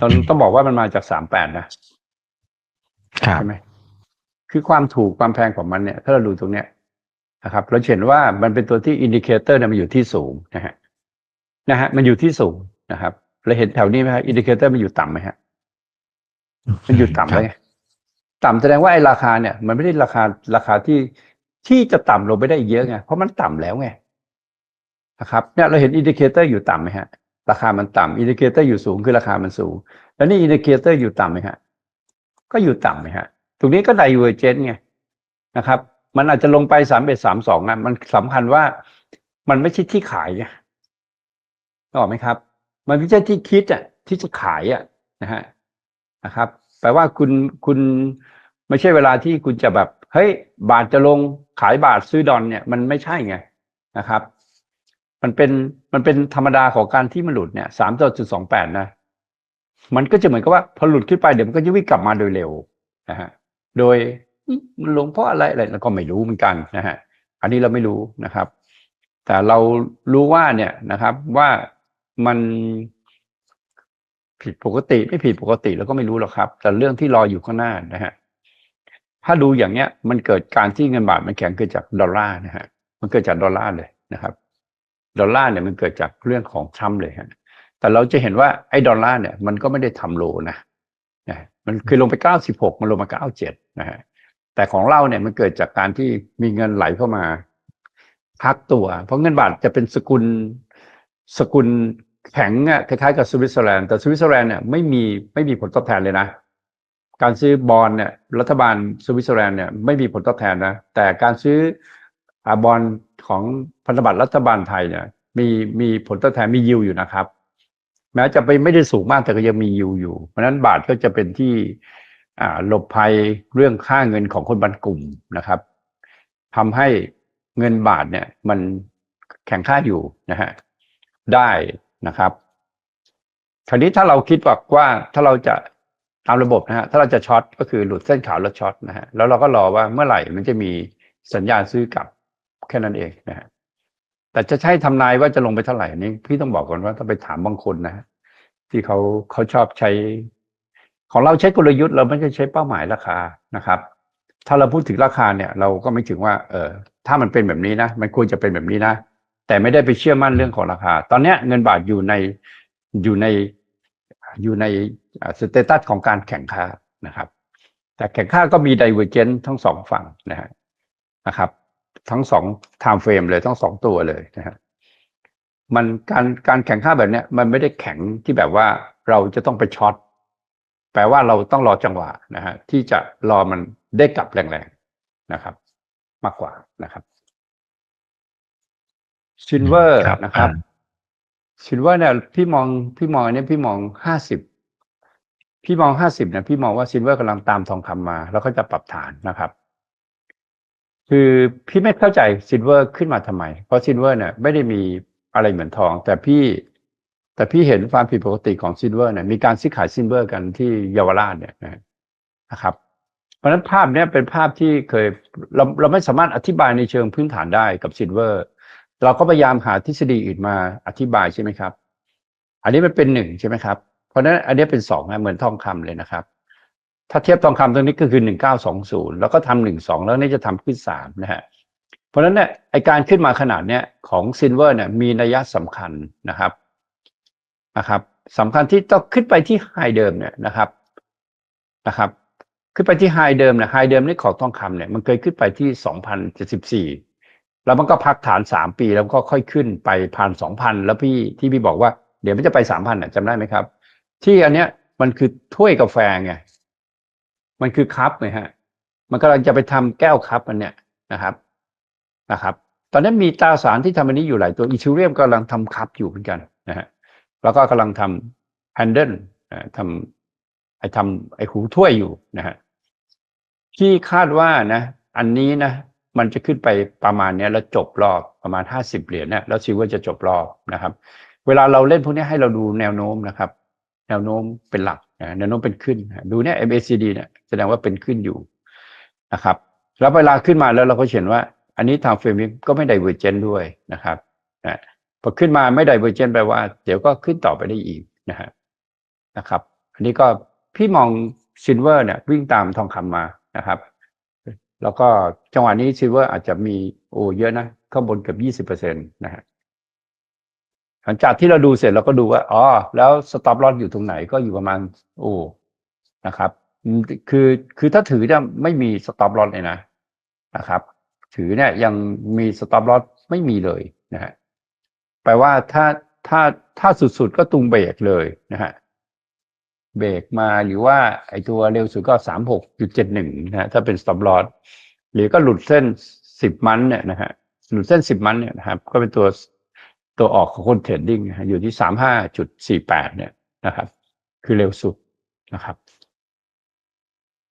ต้องต้องบอกว่ามันมาจากสามแปดนะครับใช่ไหมคือความถูกความแพงของมันเนี่ย ถ้าเราดูตรงเนี้ยนะครับเราจะเห็นว่ามันเป็นตัวที่อินดิเคเตอร์เนี่ยมันอยู่ที่สูงนะฮะนะฮะมันอยู่ที่สูงนะครับเราเห็นแถวนี้ไหมฮะอินดิเคเตอร์มันอยู่ต่ำไหมฮะมันอยู่ต่ำแล้วไงต่ำแสดงว่าไอ้ราคาเนี่ย มันไม่ได้ราคาราคาที่ที่จะต่ำลงไปได้อีกเยอะไงเพราะมันต่ำแล้วไงนะครับเนี่ยเราเห็นอินดิเคเตอร์อยู่ต่ำไหมฮะ ราคามันต่ำอินดิเคเตอร์อยู่สูงคือราคามันสูง แล้วนี่อินดิเคเตอร์อยู่ต่ำไหมฮะก็อยู่ต่ำไหมฮะตรงนี้ก็ไดเวอร์เจนไงนะครับ มันอาจจะลงไปสามเอ็ดสามสองอะมันสำคัญว่ามันไม่ใช่ที่ขายไงนึกออกไหมครับ มันไม่ใช่ที่คิดอะที่จะขายอะนะฮะนะครับ แปลว่าคุณคุณไม่ใช่เวลาที่คุณจะแบบเฮ้ยบาทจะลงขายบาทซื้อดอลเนี่ย มันไม่ใช่ไงนะครับ มันเป็นมันเป็นธรรมดาของการที่มันหลุดเนี่ยสามจุดสองแปดนะ มันก็จะเหมือนกับว่าพอหลุดขึ้นไปเดี๋ยวมันก็จะวิ่งกลับมาโดยเร็วนะฮะโดยมันลงเพราะอะไรอะไรเราก็ไม่รู้เหมือนกันนะฮะอันนี้เราไม่รู้นะครับ แต่เรารู้ว่าเนี่ยนะครับว่ามันผิดปกติไม่ผิดปกติเราก็ไม่รู้หรอกครับ แต่เรื่องที่รออยู่ข้างหน้านะฮะถ้าดูอย่างเนี้ย มันเกิดการที่เงินบาทมันแข็งเกิดจากดอลลาร์นะฮะมันเกิดจากดอลลาร์เลยนะครับ ดอลลาร์เนี่ยมันเกิดจากเรื่องของทรัมป์เลยฮะแต่เราจะเห็นว่าไอ้ดอลลาร์เนี่ยมันก็ไม่ได้ทำโลนะนะมันคือลงไปเก้าสิบหกมันลงมาเก้าเจ็ดนะฮะแต่ของเราเนี่ยมันเกิดจากการที่มีเงินไหลเข้ามาพักตัว เพราะเงินบาทจะเป็นสกุลสกุลแข็งอะคล้ายๆกับสวิตเซอร์แลนด์แต่สวิตเซอร์แลนด์เนี่ยไม่มีไม่มีผลตอบแทนเลยนะ การซื้อบอลเนี่ยรัฐบาลสวิตเซอร์แลนด์เนี่ยไม่มีผลตอบแทนนะแต่การซื้อ บอลของพันธบัตรรัฐบาลไทยเนี่ยมีมีผลตอบแทนมียิวอยู่นะครับ แม้จะไปไม่ได้สูงมากแต่ก็ยังมียิวอยู่ เพราะนั้นบาทก็จะเป็นที่หลบภัยเรื่องค่าเงินของคนบางกลุ่มนะครับทำให้เงินบาทเนี่ย มันแข็งค่าอยู่นะฮะได้นะครับคราวนี้ถ้าเราคิดว่าว่าถ้าเราจะตามระบบนะฮะถ้าเราจะช็อตก็คือหลุดเส้นขาวแล้วช็อตนะฮะแล้วเราก็รอว่าเมื่อไหร่มันจะมีสัญญาณซื้อกลับ แค่นั้นเองนะฮะแต่จะใช้ทำนายว่าจะลงไปเท่าไหร่นี่พี่ต้องบอกก่อนว่าต้องไปถามบางคนนะฮะที่เขาเขาชอบใช้ ของเราใช้กลยุทธ์เราไม่ใช่ใช้เป้าหมายราคานะครับ ถ้าเราพูดถึงราคาเนี่ย เราก็ไม่ถึงว่า เออถ้ามันเป็นแบบนี้นะมันควรจะเป็นแบบนี้นะแต่ไม่ได้ไปเชื่อมั่นเรื่องของราคา ตอนเนี้ยเงินบาทอยู่ในอยู่ในอยู่ในสเตตัสของการแข่งค่านะครับ แต่แข่งค่าก็มีไดเวอร์เจนทั้งสองฝั่งนะฮะนะครับ ทั้งสองไทม์เฟรมเลยทั้งสองตัวเลยนะฮะมันการการแข่งค่าแบบเนี้ยมันไม่ได้แข็งที่แบบว่าเราจะต้องไปช็อตแปลว่าเราต้องรอจังหวะนะฮะที่จะรอมันได้กลับแรงๆนะครับ มากกว่านะครับซินเวอร์ครับนะครับอ่าซินเวอร์เนี่ยพี่มองพี่มองอันนี้พี่มองห้าสิบพี่มองห้าสิบนะพี่มองว่าซินเวอร์กำลังตามทองคำมา แล้วก็จะปรับฐานนะครับ คือพี่ไม่เข้าใจซินเวอร์ขึ้นมาทำไม เพราะซินเวอร์เนี่ยไม่ได้มีอะไรเหมือนทอง แต่พี่ แต่พี่เห็นความผิดปกติของซินเวอร์เนี่ยมีการซื้อขายซินเวอร์กันที่เยาวราชเนี่ยนะครับ เพราะฉะนั้นภาพเนี้ยเป็นภาพที่เคยเราเราไม่สามารถอธิบายในเชิงพื้นฐานได้กับซินเวอร์เราก็พยายามหาทฤษฎีอื่นมาอธิบายใช่ไหมครับ อันนี้มันเป็นหนึ่งใช่ไหมครับ เพราะฉะนั้นอันนี้เป็นสองนะเหมือนทองคำเลยนะครับ ถ้าเทียบทองคำตรงนี้ก็คือหนึ่งเก้าสองศูนย์แล้วก็ทำหนึ่งสองแล้วนี่จะทำขึ้นสามนะฮะเพราะฉะนั้นเนี่ยไอการขึ้นมาขนาดเนี้ยของซินเวอร์เนี่ยมีนัยสำคัญนะครับนะครับสำคัญที่ต้องขึ้นไปที่ไฮเดิมเนี่ยนะครับนะครับ ขึ้นไปที่ไฮเดิมเนี่ยไฮเดิมนี่ของทองคำเนี่ยมันเคยขึ้นไปที่สองพันเจ็ดสิบสี่แล้วมันก็พักฐานสามปีแล้วก็ค่อยขึ้นไปผ่านสองพันแล้วพี่ที่พี่บอกว่าเดี๋ยวมันจะไปสามพันอะจำได้ไหมครับ ที่อันเนี้ยมันคือถ้วยกาแฟไง มันคือคัพไงฮะ มันกำลังจะไปทำแก้วคัพอันเนี้ยนะครับนะครับ ตอนนั้นมีตราสารที่ทำอันนี้อยู่หลายตัวอีทูเรียมกำลังทำคัพอยู่เหมือนกันนะฮะแล้วก็กำลังทำแฮนเดิลทำไอทำไอหูถ้วยอยู่นะฮะที่คาดว่านะ อันนี้นะมันจะขึ้นไปประมาณเนี้ยแล้วจบรอบประมาณห้าสิบเหรียญเนี่ยแล้วซิลเวอร์จะจบรอบนะครับ เวลาเราเล่นพวกนี้ให้เราดูแนวโน้มนะครับ แนวโน้มเป็นหลัก แนวโน้มเป็นขึ้น ดูเนี่ย MACD เนี่ยแสดงว่าเป็นขึ้นอยู่นะครับ แล้วเวลาขึ้นมาแล้วเราก็เห็นว่า อันนี้ทางเฟรมก็ไม่ไดเวอร์เจนด้วยนะครับนะพอขึ้นมาไม่ไดเวอร์เจนแปลว่า เดี๋ยวก็ขึ้นต่อไปได้อีกนะฮะนะครับ อันนี้ก็พี่มองซิลเวอร์เนี่ยวิ่งตามทองคำมานะครับ แล้วก็จังหวะนี้ซิลเวอร์อาจจะมีโอ้เยอะนะ ข้างบนเกือบยี่สิบเปอร์เซ็นต์นะฮะ หลังจากที่เราดูเสร็จเราก็ดูว่าอ๋อแล้วสต็อปลอสอยู่ตรงไหนก็อยู่ประมาณ โอ้นะครับ คือคือถ้าถือเนี่ยไม่มีสต็อปลอสเลยนะนะครับ ถือเนี่ยยังมีสต็อปลอสไม่มีเลยนะฮะแปลว่าถ้าถ้าถ้าสุดๆก็ตุงเบรกเลยนะฮะเบรกมาหรือว่าไอตัวเร็วสุดก็สามหกจุดเจ็ดหนึ่งนะฮะถ้าเป็น stop loss หรือก็หลุดเส้นสิบมันเนี่ยนะฮะหลุดเส้นสิบมันเนี่ยนะครับ ก็เป็นตัว ตัวออกของคนเทรดดิ้งนะฮะอยู่ที่สามห้าจุดสี่แปดเนี่ยนะครับ คือเร็วสุดนะครับ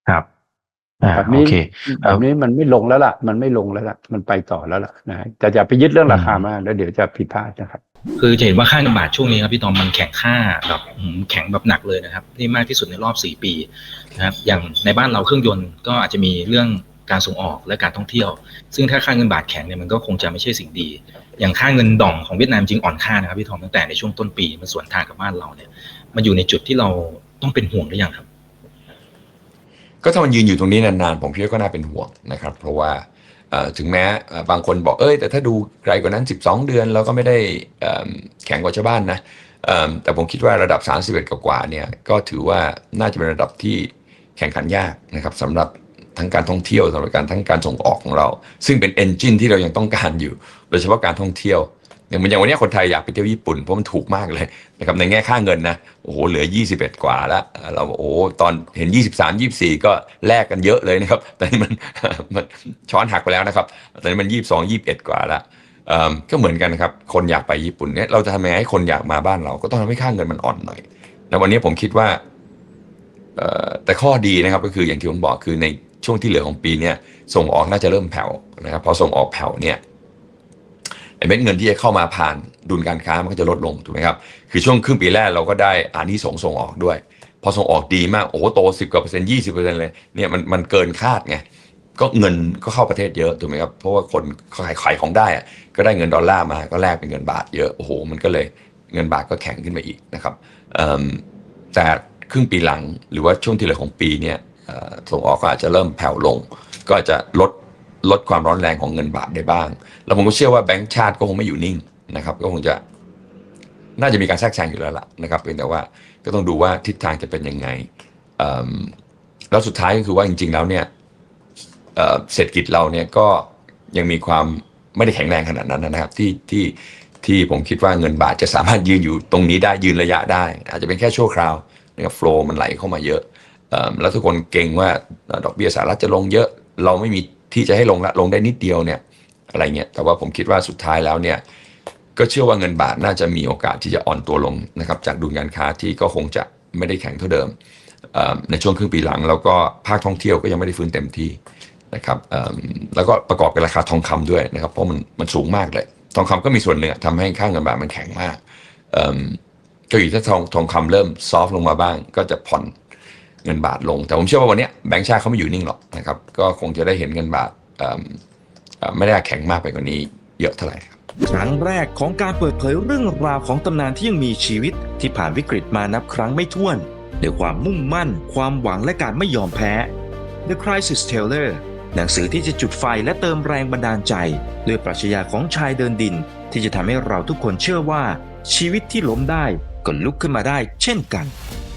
ครับอ่าแบบโอนี้เคแบบนี้มันไม่ลงแล้วล่ะ มันไม่ลงแล้วล่ะ มันไปต่อแล้วล่ะนะฮะแต่อย่าไปยึดเรื่องราคามากแล้วเดี๋ยวจะผิดพลาดนะครับ คือจะเห็นว่าค่าเงินบาทช่วงนี้ครับพี่ตอมมันแข็งค่าแบบอืมแข็งแบบหนักเลยนะครับนี่มากที่สุดในรอบ4ปีนะครับ อย่างในบ้านเราเครื่องยนต์ก็อาจจะมีเรื่อง การส่งออกและการท่องเที่ยว ซึ่งถ้าค่าเงินบาทแข็งเนี่ยมันก็คงจะไม่ใช่สิ่งดี อย่างค่าเงินดองของเวียดนามจริงอ่อนค่านะครับพี่ทอมตั้งแต่ในช่วงต้นปีมันสวนทางกับบ้านเราเนี่ย มันอยู่ในจุดที่เราต้องเป็นห่วงหรือยังครับ ก็ถ้ามันยืนอยู่ตรงนี้นานๆ ผมคิดว่าก็น่าเป็นห่วงนะครับ เพราะว่าเอ่อถึงแม้เอ่อบางคนบอกเอ้ย แต่ถ้าดูไกลกว่านั้น 12 เดือนเราก็ไม่ได้เอิ่มแข็งกว่าชาวบ้านนะเอิ่มแต่ผมคิดว่าระดับ 31 กว่าๆเนี่ยก็ถือว่าน่าจะเป็นระดับที่แข่งขันยากนะครับสำหรับ ทั้งการท่องเที่ยวสำหรับการทั้งการส่งออกของเรา ซึ่งเป็นเอนจินที่เรายังต้องการอยู่ โดยเฉพาะการท่องเที่ยวอย่างเหมือนอย่างวันนี้คนไทยอยากไปเที่ยวญี่ปุ่นเพราะมันถูกมากเลยนะครับในแง่ค่าเงินนะโอ้โหเหลือ 21 กว่าแล้วเราโอ้โหตอนเห็น 23 24 ก็แลกกันเยอะเลยนะครับแต่นี่มันมันช้อนหักไปแล้วนะครับตอนนี้มัน 22 21 กว่าแล้วก็เหมือนกันนะครับคนอยากไปญี่ปุ่นเนี่ยเราจะทำยังไงให้คนอยากมาบ้านเรา ก็ต้องทำให้ค่าเงินมันอ่อนหน่อยแล้ววันนี้ผมคิดว่าแต่ข้อดีนะครับก็คืออย่างที่ผมบอกคือใน ช่วงที่เหลือของปีเนี้ยส่งออกน่าจะเริ่มแผ่วนะครับพอส่งออกแผ่วเนี่ยไอ้เม็ดเงินที่จะเข้ามาผ่านดุลการค้ามันก็จะลดลงถูกไหมครับคือช่วงครึ่งปีแรกเราก็ได้อานิสงส่งออกด้วย พอส่งออกดีมากโอ้โหโตสิบกว่าเปอร์เซ็นต์ยี่สิบเปอร์เซ็นต์เลยเนี่ยมันมันเกินคาดไงก็เงินก็เข้าประเทศเยอะถูกไหมครับเพราะว่าคนขายขายของได้อะก็ได้เงินดอลลาร์มาก็แลกเป็นเงินบาทเยอะโอ้โหมันก็เลยเงินบาทก็แข็งขึ้นมาอีกนะครับแต่ครึ่งปีหลังหรือว่าช่วงที่เหลือของปีเนี่ย ส่งออกก็อาจจะเริ่มแผ่วลง ก็อาจจะลดลดความร้อนแรงของเงินบาทได้บ้าง แล้วผมก็เชื่อว่าแบงก์ชาติก็คงไม่อยู่นิ่งนะครับ ก็คงจะน่าจะมีการแทรกแซงอยู่แล้วล่ะนะครับเพียงแต่ว่าก็ต้องดูว่าทิศทางจะเป็นยังไงแล้วสุดท้ายก็คือว่าจริง ๆ แล้วเนี่ยเศรษฐกิจเราเนี่ยก็ยังมีความไม่ได้แข็งแรงขนาดนั้นนะครับที่ที่ที่ผมคิดว่าเงินบาทจะสามารถยืนอยู่ตรงนี้ได้ยืนระยะได้ อาจจะเป็นแค่ชั่วคราวนะครับโฟล์มันไหลเข้ามาเยอะ แล้วทุกคนเก่งว่าดอกเบี้ยสหรัฐจะลงเยอะ เราไม่มีที่จะให้ลงละลงได้นิดเดียวเนี่ยอะไรเงี้ยแต่ว่าผมคิดว่าสุดท้ายแล้วเนี่ยก็เชื่อว่าเงินบาทน่าจะมีโอกาสที่จะอ่อนตัวลงนะครับจากดุลการค้าที่ก็คงจะไม่ได้แข็งเท่าเดิมในช่วงครึ่งปีหลัง แล้วก็ภาคท่องเที่ยวก็ยังไม่ได้ฟื้นเต็มที่นะครับแล้วก็ประกอบกับราคาทองคำด้วยนะครับเพราะมันมันสูงมากเลย ทองคำก็มีส่วนหนึ่งทำให้ค่าเงินบาทมันแข็งมากเก็อยู่ถ้าทองทองคำเริ่มซอฟลงมาบ้าง ก็จะผ่อน เงินบาทลง แต่ผมเชื่อว่าวันนี้แบงก์ชาติเขาไม่อยู่นิ่งหรอกนะครับ ก็คงจะได้เห็นเงินบาทไม่ได้แข็งมากไปกว่านี้เยอะเท่าไหร่ครั้งแรกของการเปิดเผยเรื่องราวของตำนานที่ยังมีชีวิตที่ผ่านวิกฤตมานับครั้งไม่ถ้วนด้วยความมุ่งมั่น ความหวังและการไม่ยอมแพ้ The Crisis Teller หนังสือที่จะจุดไฟและเติมแรงบันดาลใจ ด้วยปรัชญาของชายเดินดิน ที่จะทำให้เราทุกคนเชื่อว่า ชีวิตที่ล้มได้ก็ลุกขึ้นมาได้เช่นกัน